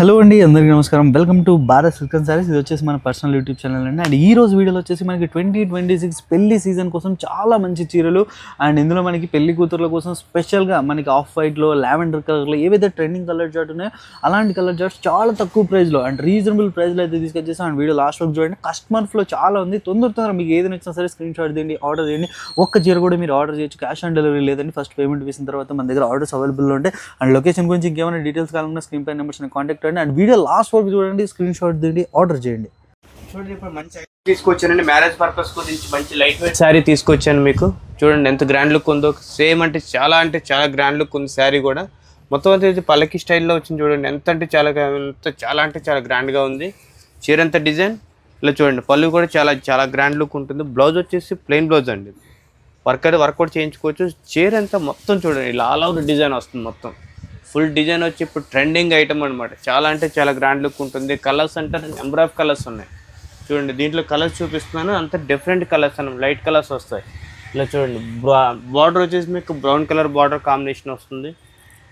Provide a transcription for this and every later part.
Hello అండి అందరికీ నమస్కారం. Welcome to Bharat silk and sarees ఇది వచ్చేసి మన పర్సనల్ యూట్యూబ్ ఛానల్ అండి. అండ్ ఈ రోజు వీడియోలో వచ్చేసి మనకి ట్వంటీ ట్వంటీ సిక్స్ పెళ్ళి సీజన్ కోసం చాలా మంచి చీరలు అండ్ ఇందులో మనకి పెళ్ళి కూతుర్ల కోసం స్పెషల్గా మనకి ఆఫ్ వైట్లో లావెండర్ కలర్లో ఏవైతే ట్రెండింగ్ కలర్ చార్ట్ ఉన్నాయో అలాంటి కలర్ చార్ట్స్ చాలా తక్కువ ప్రైస్లో అండ్ రీజనబుల్ ప్రైస్లో అయితే తీసుకొచ్చేసి. అండ్ వీడియో లాస్ట్ వరకు చూడండి. కస్టమర్ ఫ్లో చాలా ఉంది. తొందర తొందర మీకు ఏది నచ్చినా సరే స్క్రీన్ షాట్ తీయండి ఆర్డర్ చేయండి ఒక్క చీర కూడా మీరు ఆర్డర్ చేయొచ్చు. క్యాష్ ఆన్ డెలివరీ లేదండి. ఫస్ట్ పేమెంట్ వేసిన తర్వాత మన దగ్గర ఆర్డర్స్ అవైలబుల్ ఉంటాయి. అండ్ లొకేషన్ గురించి ఇంకేమైనా డీటెయిల్స్ కావాలన్నా స్క్రీన్ పై నెంబర్స్ కాంటాక్ట్ అవ్వండి అండ్ వీడియో లాస్ట్ వరకు చూడండి స్క్రీన్ షాట్ తీయండి ఆర్డర్ చేయండి. చూడండి ఇప్పుడు మంచి తీసుకొచ్చానండి. మ్యారేజ్ పర్పస్ గురించి మంచి లైట్ వెయిట్. శారీ తీసుకొచ్చాను మీకు. చూడండి ఎంత గ్రాండ్ లుక్ ఉందో. సేమ్ అంటే చాలా అంటే చాలా గ్రాండ్ లుక్ ఉంది శారీ కూడా. మొత్తం అంతా ఇది పల్లకి స్టైల్లో వచ్చింది చూడండి. ఎంత అంటే చాలా ఎంత చాలా అంటే చాలా గ్రాండ్గా ఉంది. చీర ఎంత డిజైన్. ఇలా చూడండి పళ్ళు కూడా చాలా చాలా గ్రాండ్ లుక్ ఉంటుంది. బ్లౌజ్ వచ్చేసి ప్లెయిన్ బ్లౌజ్ అండి. వర్క్ అయితే వర్క్ కూడా చేయించుకోవచ్చు. చీర అంతా మొత్తం చూడండి ఇలా ఆల్ ఓవర్ డిజైన్ వస్తుంది మొత్తం. ఫుల్ డిజైన్ వచ్చి ఇప్పుడు ట్రెండింగ్ ఐటమ్ అనమాట చాలా అంటే చాలా గ్రాండ్ లుక్ ఉంటుంది. కలర్స్ అంటే నెంబర్ ఆఫ్ కలర్స్ ఉన్నాయి. చూడండి దీంట్లో కలర్స్ చూపిస్తున్నాను. అంత డిఫరెంట్ కలర్స్ అన్నమాట. లైట్ కలర్స్ వస్తాయి. ఇలా చూడండి బార్డర్ వచ్చేసి మీకు బ్రౌన్ కలర్ బార్డర్ కాంబినేషన్ వస్తుంది.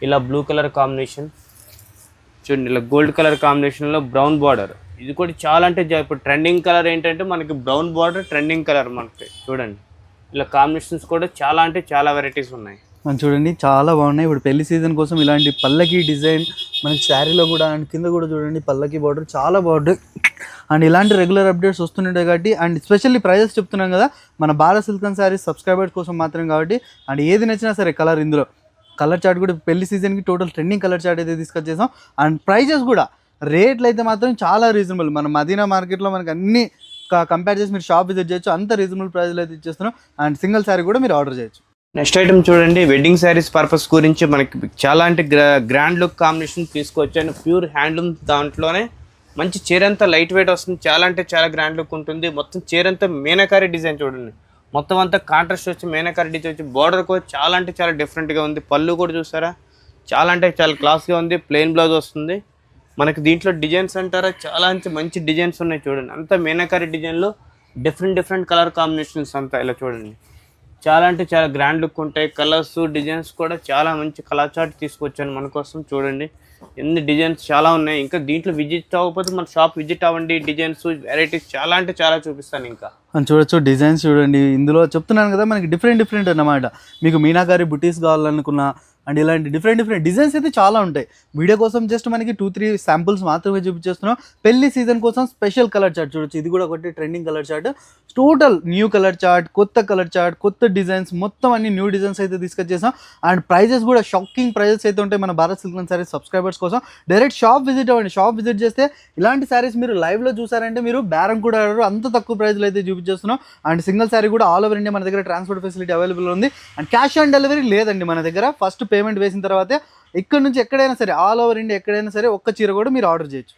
ఇలా బ్లూ కలర్ కాంబినేషన్. చూడండి ఇలా గోల్డ్ కలర్ కాంబినేషన్లో బ్రౌన్ బార్డర్. ఇది కూడా చాలా అంటే ఇప్పుడు ట్రెండింగ్ కలర్ ఏంటంటే మనకి బ్రౌన్ బార్డర్ ట్రెండింగ్ కలర్ మనకి. చూడండి ఇలా కాంబినేషన్స్ కూడా చాలా అంటే చాలా వెరైటీస్ ఉన్నాయి. మనం చూడండి చాలా బాగున్నాయి. ఇప్పుడు పెళ్ళి సీజన్ కోసం ఇలాంటి పల్లకి డిజైన్ మనకి శారీలో కూడా అండ్ కింద కూడా చూడండి పల్లకి బార్డర్ చాలా బాగుంటుంది అండ్ ఇలాంటి రెగ్యులర్ అప్డేట్స్ వస్తుంటాయి కాబట్టి అండ్ స్పెషల్లీ ప్రైజెస్ చెప్తున్నాం కదా మన భారత్ సిల్కన్ శారీస్ సబ్స్క్రైబర్స్ కోసం మాత్రం కాబట్టి అండ్ ఏది నచ్చినా సరే కలర్ ఇందులో. కలర్ చార్ట్ కూడా పెళ్ళి సీజన్కి టోటల్ ట్రెండింగ్ కలర్ చార్ట్ అయితే తీసుకొచ్చేసాం అండ్ ప్రైజెస్ కూడా రేట్లు అయితే మాత్రం చాలా రీజనబుల్ మన మదీనా మార్కెట్లో మనకి అన్ని కంపేర్ చేసి మీరు షాప్ విజిట్ చేయొచ్చు. అంత రీజనబుల్ ప్రైస్లో అయితే ఇచ్చేస్తున్నాం. అండ్ సింగిల్ శారీ కూడా మీరు ఆర్డర్ చేయొచ్చు. నెక్స్ట్ ఐటమ్ చూడండి వెడ్డింగ్ శారీస్ పర్పస్ గురించి మనకి చాలా అంటే గ్రా గ్రాండ్ లుక్ కాంబినేషన్ తీసుకొచ్చాను ప్యూర్ హ్యాండ్లూమ్ దాంట్లోనే మంచి చీర అంతా లైట్ వెయిట్ వస్తుంది. చాలా అంటే చాలా గ్రాండ్ లుక్ ఉంటుంది. మొత్తం చీర అంతా మీనాకారి డిజైన్ చూడండి. మొత్తం అంతా కాంట్రాస్ట్ వచ్చి మీనాకారి డిజైన్ వచ్చి బార్డర్ కూడా చాలా అంటే చాలా డిఫరెంట్గా ఉంది. పళ్ళు కూడా చూసారా? చాలా అంటే చాలా క్లాస్గా ఉంది. ప్లెయిన్ బ్లౌజ్ వస్తుంది. మనకి దీంట్లో డిజైన్స్ అంటారా? చాలా అంటే మంచి డిజైన్స్ ఉన్నాయి చూడండి. అంతా మీనాకారి డిజైన్లో డిఫరెంట్ డిఫరెంట్ కలర్ కాంబినేషన్స్ అంతా ఇలా చూడండి. చాలా అంటే చాలా గ్రాండ్ లుక్ ఉంటాయి. కలర్స్ డిజైన్స్ కూడా చాలా మంచి కలర్ చార్ట్ తీసుకొచ్చాను మన కోసం చూడండి. ఎన్ని డిజైన్స్ చాలా ఉన్నాయి. ఇంకా దీంట్లో విజిట్ అవ్వకపోతే మన షాప్ విజిట్ అవ్వండి. డిజైన్స్ వెరైటీస్ చాలా అంటే చాలా చూపిస్తాను ఇంకా. అని చూడొచ్చు. డిజైన్స్ చూడండి. ఇందులో చెప్తున్నాను కదా మనకి డిఫరెంట్ డిఫరెంట్ అన్నమాట. మీకు మీనాకారి బుటీస్ కావాలనుకున్నా అండ్ ఇలాంటి డిఫరెంట్ డిఫరెంట్ డిజైన్స్ అయితే చాలా ఉంటాయి. వీడియో కోసం జస్ట్ మనకి టూ త్రీ శాంపుల్స్ మాత్రమే చూపించేస్తున్నాం. పెళ్ళి సీజన్ కోసం స్పెషల్ కలర్ చార్ట్ చూడొచ్చు. ఇది కూడా ఒకటి trending colour chart total new colour chart కొత్త కలర్ చార్ట్ కొత్త డిజైన్స్ మొత్తం అన్ని న్యూ డిజైన్స్ అయితే తీసుకొచ్చేసాం. అండ్ ప్రైజెస్ కూడా షాకింగ్ ప్రైజెస్ అయితే ఉంటాయి మన భారత్ సిల్క్ సారీస్ సబ్స్క్రైబర్స్ కోసం. డైరెక్ట్ షాప్ విజిట్ అవ్వండి. షాప్ విజిట్ చేస్తే ఇలాంటి శారీస్ మీరు లైవ్లో చూసారంటే మీరు బేరం కూడా ఆడరు అంత తక్కువ ప్రైస్లో అయితే చూపించేస్తున్నాం. అండ్ సింగిల్ శారీ కూడా ఆల్ ఓవర్ ఇండియా మన దగ్గర ట్రాన్స్పోర్ట్ ఫెసిలిటీ అవైలబుల్ ఉంది. అండ్ క్యాష్ ఆన్ డెలివరీ లేదండి మన దగ్గర. ఫస్ట్ పేమెంట్ వేసిన తర్వాతే ఇక్కడ నుంచి ఎక్కడైనా సరే ఆల్ ఓవర్ ఇండియా ఎక్కడైనా సరే ఒక్క చీర కూడా మీరు ఆర్డర్ చేయొచ్చు.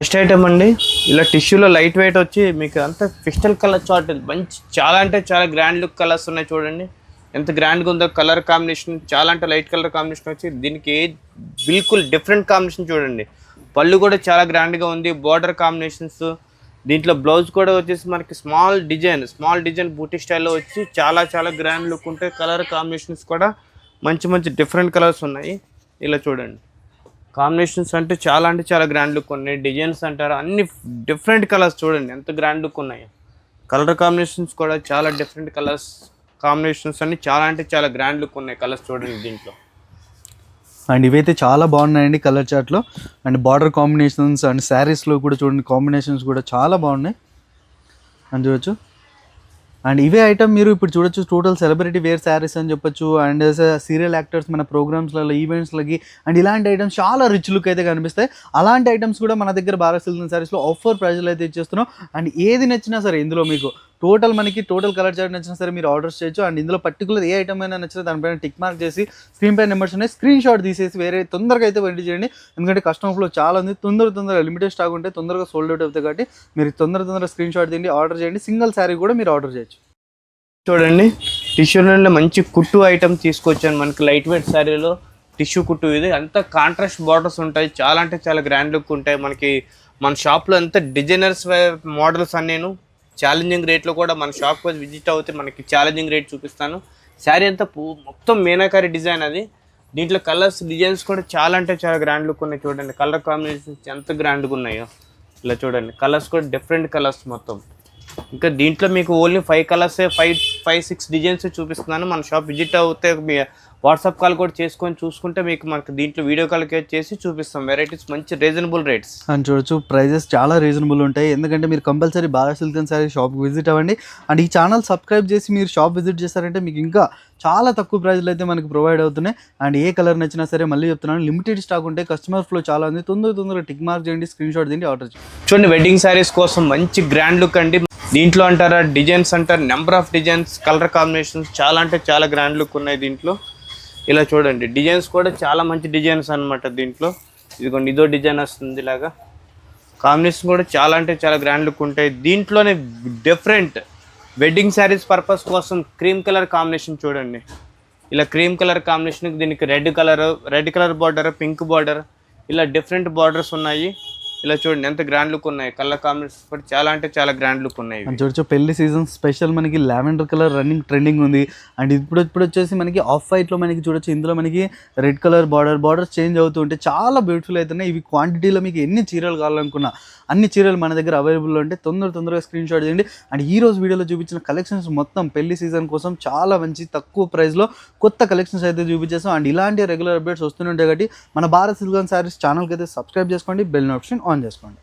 నెక్స్ట్ ఐటమ్ అండి. ఇలా టిష్యూలో లైట్ వెయిట్ వచ్చి మీకు అంత ఫిస్టల్ కలర్ చార్ట్ మంచి చాలా అంటే చాలా గ్రాండ్ లుక్ కలర్స్ ఉన్నాయి చూడండి. ఎంత గ్రాండ్గా ఉందో కలర్ కాంబినేషన్ చాలా అంటే లైట్ కలర్ కాంబినేషన్ వచ్చి దీనికి బిల్కుల్ డిఫరెంట్ కాంబినేషన్ చూడండి. పళ్ళు కూడా చాలా గ్రాండ్గా ఉంది బార్డర్ కాంబినేషన్స్ దీంట్లో బ్లౌజ్ కూడా వచ్చేసి మనకి small design small design booti స్టైల్లో వచ్చి చాలా చాలా గ్రాండ్ లుక్ ఉంటాయి కలర్ కాంబినేషన్స్ కూడా మంచి మంచి డిఫరెంట్ కలర్స్ ఉన్నాయి. ఇలా చూడండి. కాంబినేషన్స్ అంటే చాలా అంటే చాలా గ్రాండ్ లుక్ ఉన్నాయి. డిజైన్స్ అంటారు అన్ని డిఫరెంట్ కలర్స్ చూడండి. ఎంత గ్రాండ్ లుక్ ఉన్నాయి. కలర్ కాంబినేషన్స్ కూడా చాలా డిఫరెంట్ కలర్స్ కాంబినేషన్స్ అన్ని చాలా అంటే చాలా గ్రాండ్ లుక్ ఉన్నాయి కలర్స్ చూడండి దీంట్లో. అండ్ ఇవైతే చాలా బాగున్నాయండి కలర్ చార్ట్లో అండ్ బార్డర్ కాంబినేషన్స్ అండ్ శారీస్లో కూడా చూడండి కాంబినేషన్స్ కూడా చాలా బాగున్నాయి. అని చూడొచ్చు. అండ్ ఇవే ఐటమ్ మీరు ఇప్పుడు చూడొచ్చు టోటల్ సెలబ్రిటీ వేర్ శారీస్ అని చెప్పొచ్చు అండ్ సీరియల్ యాక్టర్స్ మన ప్రోగ్రామ్స్లలో ఈవెంట్స్లకి అండ్ ఇలాంటి ఐటమ్స్ చాలా రిచ్ లుక్ అయితే కనిపిస్తాయి. అలాంటి ఐటమ్స్ కూడా మన దగ్గర భారత్ సిల్క్ శారీస్లో ఆఫర్ ప్రైజ్లో అయితే ఇచ్చేస్తున్నాం. అండ్ ఏది నచ్చినా సరే ఇందులో మీకు టోటల్ మనకి టోటల్ కలర్ చార్ట్ నచ్చినా సరే మీరు ఆర్డర్స్ చేయొచ్చు. అండ్ ఇందులో పర్టికులర్ ఏ ఐటమ్ అయినా నచ్చినా దానిపైన టిక్ మార్క్ చేసి స్క్రీన్ పై నెంబర్స్ ఉన్నాయి. స్క్రీన్ షాట్ తీసేసి వేరే తొందరగా అయితే వెంట చేయండి. ఎందుకంటే కస్టమర్ ఫ్లో చాలా ఉంది. తొందర తొందరగా లిమిటెడ్ స్టాక్ ఉంటే తొందరగా సోల్డ్ అవుట్ అవుతాయి కాబట్టి మీరు తొందర తొందరగా స్క్రీన్ షాట్ తీయండి ఆర్డర్ చేయండి. సింగిల్ శారీ కూడా మీరు ఆర్డర్ చేయొచ్చు. చూడండి. టిష్యూలో మంచి కుట్టు ఐటమ్ తీసుకొచ్చాను మనకి లైట్ వెయిట్ శారీలో టిష్యూ కుట్టు ఇది. అంతా కాంట్రాస్ట్ బార్డర్స్ ఉంటాయి. చాలా అంటే చాలా గ్రాండ్ లుక్ ఉంటాయి. మనకి మన షాప్లో అంతా డిజైనర్స్ మోడల్స్ అన్నీ ఛాలెంజింగ్ రేట్లో కూడా మన షాప్కి వచ్చి విజిట్ అవుతే మనకి ఛాలెంజింగ్ రేట్ చూపిస్తాను. శారీ అంతా పూ- మొత్తం మీనాకారి డిజైన్ అది. దీంట్లో కలర్స్ డిజైన్స్ కూడా చాలా అంటే చాలా గ్రాండ్ లుక్ ఉన్నాయి చూడండి. కలర్ కాంబినేషన్స్ ఎంత గ్రాండ్గా ఉన్నాయో. ఇలా చూడండి. కలర్స్ కూడా డిఫరెంట్ కలర్స్ మొత్తం. ఇంకా దీంట్లో మీకు ఓన్లీ ఫైవ్ కలర్సే ఫైవ్ ఫైవ్ సిక్స్ డిజైన్స్ చూపిస్తున్నాను. మన షాప్ విజిట్ అవుతే మీ వాట్సాప్ కాల్ కూడా చేసుకొని చూసుకుంటే మీకు మనకి దీంట్లో వీడియో కాల్ చేసి చూపిస్తాం. వెరైటీస్ మంచి రీజనబుల్ రేట్స్ అని చూడొచ్చు ప్రైజెస్ చాలా రీజనబుల్ ఉంటాయి. ఎందుకంటే మీరు కంపల్సరీ బాగా సిల్క్ అండ్ సారీ షాప్కి విజిట్ అవ్వండి. అండ్ ఈ ఛానల్ సబ్స్క్రైబ్ చేసి మీరు షాప్ విజిట్ చేస్తారంటే మీకు ఇంకా చాలా తక్కువ ప్రైజ్లో అయితే మనకి ప్రొవైడ్ అవుతున్నాయి. అండ్ ఏ కలర్ నచ్చినా సరే మళ్ళీ చెప్తున్నాను లిమిటెడ్ స్టాక్ ఉంటే కస్టమర్ ఫ్లో చాలా ఉంది. తొందర తొందరగా టిక్ మార్క్ చేయండి స్క్రీన్ షాట్ తిండి ఆర్డర్ చేయండి. చూడండి వెడ్డింగ్ శారీస్ కోసం మంచి గ్రాండ్ లుక్ అండి. దీంట్లో అంటారా డిజైన్స్ అంటారు number of designs colour combinations చాలా అంటే చాలా గ్రాండ్ లుక్ ఉన్నాయి దీంట్లో. ఇలా చూడండి డిజైన్స్ కూడా చాలా మంచి డిజైన్స్ అనమాట దీంట్లో. ఇదిగోండి ఇదో డిజైన్ వస్తుంది ఇలాగా. కాంబినేషన్ కూడా చాలా అంటే చాలా గ్రాండ్ లుక్ ఉంటాయి. దీంట్లోనే డిఫరెంట్ వెడ్డింగ్ శారీస్ పర్పస్ కోసం క్రీమ్ కలర్ కాంబినేషన్ చూడండి. ఇలా క్రీమ్ కలర్ కాంబినేషన్ దీనికి red colour red colour border pink border ఇలా డిఫరెంట్ బార్డర్స్ ఉన్నాయి. ఇలా చూడండి ఎంత గ్రాండ్ లుక్ ఉన్నాయి. కలర్ కాంబినేషన్ కూడా చాలా అంటే చాలా గ్రాండ్ లుక్ ఉన్నాయి అండ్ చూడొచ్చు పెళ్ళి సీజన్ స్పెషల్ మనకి లావెండర్ కలర్ రన్నింగ్ ట్రెండింగ్ ఉంది. అండ్ ఇప్పుడు ఇప్పుడు వచ్చేసి మనకి ఆఫ్ వైట్లో మనకి చూడొచ్చు ఇందులో మనకి red colour border border change అవుతూ ఉంటే చాలా బ్యూటిఫుల్ అవుతున్నాయి ఇవి క్వాంటిటీలో మీకు ఎన్ని చీరలు కావాలనుకున్నా అన్ని చీరలు మన దగ్గర అవైలబుల్ ఉంటే తొందర తొందరగా స్క్రీన్ షాట్ చేయండి. అండ్ ఈ రోజు వీడియోలో చూపించిన కలెక్షన్స్ మొత్తం పెళ్ళి సీజన్ కోసం చాలా మంచి తక్కువ ప్రైస్లో కొత్త కలెక్షన్స్ అయితే చూపించేస్తాం అండ్ ఇలాంటి రెగ్యులర్ అప్డేట్స్ వస్తూనే ఉంటాయి కాబట్టి మన భారత్ సిల్గన్ శారీస్ సారీస్ ఛానల్కి అయితే సబ్స్క్రైబ్ చేసుకోండి బెల్ నోటిఫికేషన్ ఆన్ చేసుకోండి.